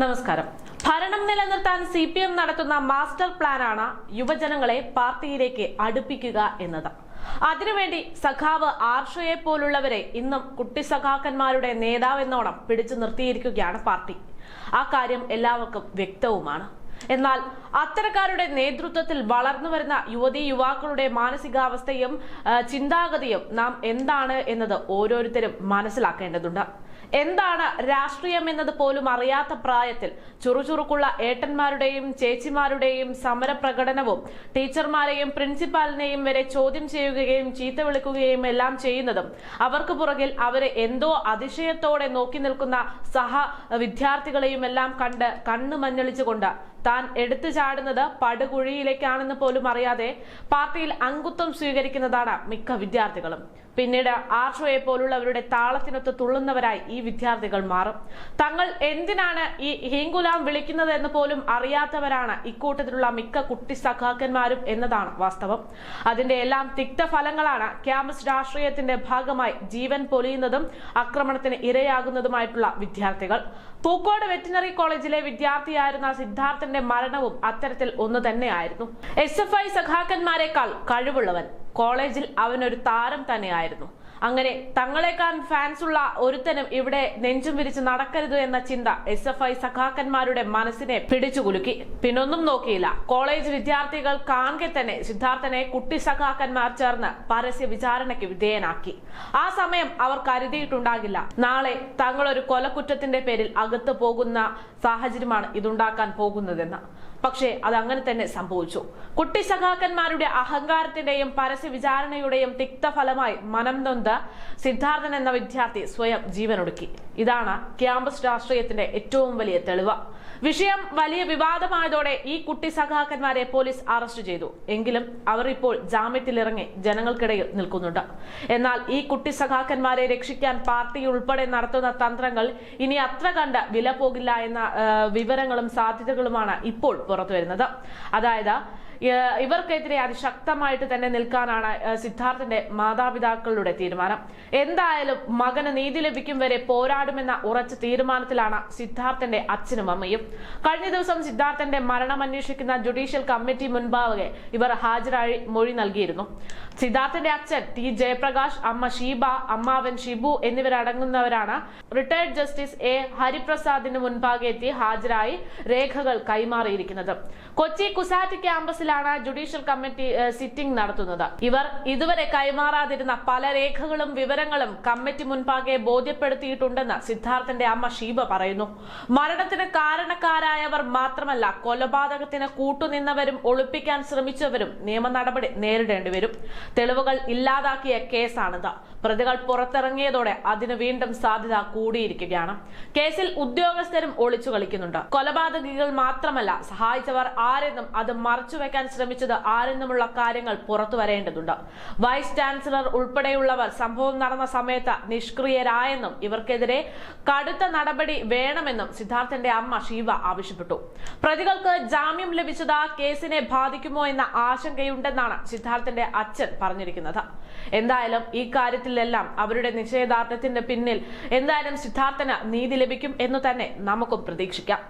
നമസ്കാരം. ഭരണം നിലനിർത്താൻ സി പി എം നടത്തുന്ന മാസ്റ്റർ പ്ലാനാണ് യുവജനങ്ങളെ പാർട്ടിയിലേക്ക് അടുപ്പിക്കുക എന്നത്. അതിനുവേണ്ടി സഖാവ് ആർഷയെ പോലുള്ളവരെ ഇന്നും കുട്ടി സഖാക്കന്മാരുടെ നേതാവെന്നോണം പിടിച്ചു നിർത്തിയിരിക്കുകയാണ് പാർട്ടി. ആ കാര്യം എല്ലാവർക്കും വ്യക്തവുമാണ്. എന്നാൽ അത്തരക്കാരുടെ നേതൃത്വത്തിൽ വളർന്നു വരുന്ന യുവതി യുവാക്കളുടെ മാനസികാവസ്ഥയും ചിന്താഗതിയും നാം എന്താണ് എന്നത് ഓരോരുത്തരും മനസ്സിലാക്കേണ്ടതുണ്ട്. എന്താണ് രാഷ്ട്രീയം എന്നത് പോലും അറിയാത്ത പ്രായത്തിൽ ചുറുചുറുക്കുള്ള ഏട്ടന്മാരുടെയും ചേച്ചിമാരുടെയും സമരപ്രകടനവും ടീച്ചർമാരെയും പ്രിൻസിപ്പാലിനെയും വരെ ചോദ്യം ചെയ്യുകയും ചീത്ത വിളിക്കുകയും എല്ലാം ചെയ്യുന്നതും അവർക്ക് പുറകിൽ അവരെ എന്തോ അതിശയത്തോടെ നോക്കി നിൽക്കുന്ന സഹ വിദ്യാർത്ഥികളെയും എല്ലാം കണ്ട് കണ്ണു മഞ്ഞളിച്ചുകൊണ്ട് താൻ എടുത്തു ചാടുന്നത് പടുകുഴിയിലേക്കാണെന്ന് പോലും അറിയാതെ പാർട്ടിയിൽ അംഗത്വം സ്വീകരിക്കുന്നതാണ് മിക്ക വിദ്യാർത്ഥികളും. പിന്നീട് ആർഷോയെ പോലുള്ളവരുടെ താളത്തിനൊത്ത് തുള്ളുന്നവരായി ഈ വിദ്യാർത്ഥികൾ മാറും. തങ്ങൾ എന്തിനാണ് ഈ ഹീങ്കുലാം വിളിക്കുന്നത് എന്ന് പോലും അറിയാത്തവരാണ് ഇക്കൂട്ടത്തിലുള്ള മിക്ക കുട്ടി സഖാക്കന്മാരും എന്നതാണ് വാസ്തവം. അതിന്റെ എല്ലാം തിക്തഫലങ്ങളാണ് ക്യാമ്പസ് രാഷ്ട്രീയത്തിന്റെ ഭാഗമായി ജീവൻ പൊലിയുന്നതും ആക്രമണത്തിന് ഇരയാകുന്നതുമായിട്ടുള്ള വിദ്യാർത്ഥികൾ. പൂക്കോട് വെറ്റിനറി കോളേജിലെ വിദ്യാർത്ഥിയായിരുന്ന സിദ്ധാർത്ഥന്റെ മരണവും അത്തരത്തിൽ ഒന്ന് തന്നെയായിരുന്നു. എസ് എഫ് ഐ സഖാക്കന്മാരെക്കാൾ കഴിവുള്ളവൻ. കോളേജിൽ അവനൊരു താരം തന്നെയായിരുന്നു. അങ്ങനെ തങ്ങളെക്കാൻ ഫാൻസ് ഉള്ള ഒരുത്തനും ഇവിടെ നെഞ്ചും വിരിച്ച് നടക്കരുത് എന്ന ചിന്ത എസ് എഫ് ഐ സഖാക്കന്മാരുടെ മനസ്സിനെ പിടിച്ചുകുലുക്കി പിന്നൊന്നും നോക്കിയില്ല. കോളേജ് വിദ്യാർത്ഥികൾ കാണെ തന്നെ സിദ്ധാർത്ഥനെ കുട്ടി സഖാക്കന്മാർ ചേർന്ന് പരസ്യ വിചാരണയ്ക്ക് വിധേയനാക്കി. ആ സമയം അവർ കരുതിയിട്ടുണ്ടാകില്ല. നാളെ തങ്ങളൊരു കൊലക്കുറ്റത്തിന്റെ പേരിൽ അകത്ത് പോകുന്ന സാഹചര്യമാണ് ഇതുണ്ടാക്കാൻ പോകുന്നതെന്ന്. പക്ഷേ അത് അങ്ങനെ തന്നെ സംഭവിച്ചു. കുട്ടി സഖാക്കന്മാരുടെ അഹങ്കാരത്തിന്റെയും പരസ്യ വിചാരണയുടെയും തിക്തഫലമായി മനം നൊന്ത് സിദ്ധാർത്ഥൻ എന്ന വിദ്യാർത്ഥി സ്വയം ജീവനൊടുക്കി. ഇതാണ് ക്യാമ്പസ് രാഷ്ട്രീയത്തിന്റെ ഏറ്റവും വലിയ തെളിവ്. വിഷയം വലിയ വിവാദമായതോടെ ഈ കുട്ടി സഖാക്കന്മാരെ പോലീസ് അറസ്റ്റ് ചെയ്തു. എങ്കിലും അവർ ഇപ്പോൾ ജാമ്യത്തിലിറങ്ങി ജനങ്ങൾക്കിടയിൽ നിൽക്കുന്നുണ്ട്. എന്നാൽ ഈ കുട്ടി സഖാക്കന്മാരെ രക്ഷിക്കാൻ പാർട്ടി ഉൾപ്പെടെ നടത്തുന്ന തന്ത്രങ്ങൾ ഇനി അത്ര കണ്ട് വില പോകില്ല എന്ന വിവരങ്ങളും സാധ്യതകളുമാണ് ഇപ്പോൾ പുറത്തു വരുന്നത്. അതായത് ഇവർക്കെതിരെ അതിശക്തമായിട്ട് തന്നെ നിൽക്കാനാണ് സിദ്ധാർത്ഥന്റെ മാതാപിതാക്കളുടെ തീരുമാനം. എന്തായാലും മകന് നീതി ലഭിക്കും വരെ പോരാടുമെന്ന ഉറച്ച തീരുമാനത്തിലാണ് സിദ്ധാർത്ഥന്റെ അച്ഛനും അമ്മയും. കഴിഞ്ഞ ദിവസം സിദ്ധാർത്ഥന്റെ മരണം അന്വേഷിക്കുന്ന ജുഡീഷ്യൽ കമ്മിറ്റി മുൻപാകെ ഇവർ ഹാജരായി മൊഴി നൽകിയിരുന്നു. സിദ്ധാർത്ഥന്റെ അച്ഛൻ ടി ജയപ്രകാശ് അമ്മ ഷീബ അമ്മാവൻ ഷിബു എന്നിവരടങ്ങുന്നവരാണ്. റിട്ടയർഡ് ജസ്റ്റിസ് എ ഹരിപ്രസാദിന് മുൻപാകെ എത്തി ഹാജരായി രേഖകൾ കൈമാറിയിരിക്കുന്നത്. കൊച്ചി കുസാറ്റ് ക്യാമ്പസിലാണ് ജുഡീഷ്യൽ കമ്മിറ്റി സിറ്റിംഗ് നടത്തുന്നത്. ഇവർ ഇതുവരെ കൈമാറാതിരുന്ന പല രേഖകളും വിവരങ്ങളും കമ്മിറ്റി മുൻപാകെ ബോധ്യപ്പെടുത്തിയിട്ടുണ്ടെന്ന് സിദ്ധാർത്ഥന്റെ അമ്മ ഷീബ പറയുന്നു. മരണത്തിന് കാരണക്കാരായവർ മാത്രമല്ല കൊലപാതകത്തിന് കൂട്ടുനിന്നവരും ഒളിപ്പിക്കാൻ ശ്രമിച്ചവരും നിയമ നടപടി നേരിടേണ്ടി വരും. തെളിവുകൾ ഇല്ലാതാക്കിയ കേസാണിത്. പ്രതികൾ പുറത്തിറങ്ങിയതോടെ അതിന് വീണ്ടും സാധ്യത കൂടിയിരിക്കുകയാണ്. കേസിൽ ഉദ്യോഗസ്ഥരും ഒളിച്ചു കളിക്കുന്നുണ്ട്. കൊലപാതകികൾ മാത്രമല്ല സഹായിച്ചവർ ആരെന്നും അത് മറച്ചുവെക്കാൻ ശ്രമിച്ചത് ആരെന്നുമുള്ള കാര്യങ്ങൾ പുറത്തു വരേണ്ടതുണ്ട്. വൈസ് ചാൻസലർ ഉൾപ്പെടെയുള്ളവർ സംഭവം നടന്ന സമയത്ത് നിഷ്ക്രിയരായെന്നും ഇവർക്കെതിരെ കടുത്ത നടപടി വേണമെന്നും സിദ്ധാർത്ഥന്റെ അമ്മ ഷീവ ആവശ്യപ്പെട്ടു. പ്രതികൾക്ക് ജാമ്യം ലഭിച്ചത് കേസിനെ ബാധിക്കുമോ എന്ന ആശങ്കയുണ്ടെന്നാണ് സിദ്ധാർത്ഥന്റെ അച്ഛൻ പറഞ്ഞിരിക്കുന്നത്. എന്തായാലും ഈ കാര്യത്തിലെല്ലാം അവരുടെ നിശ്ചയദാർഢ്യത്തിന്റെ പിന്നിൽ എന്തായാലും സിദ്ധാർത്ഥന് നീതി ലഭിക്കും എന്ന് തന്നെ നമുക്കും പ്രതീക്ഷിക്കാം.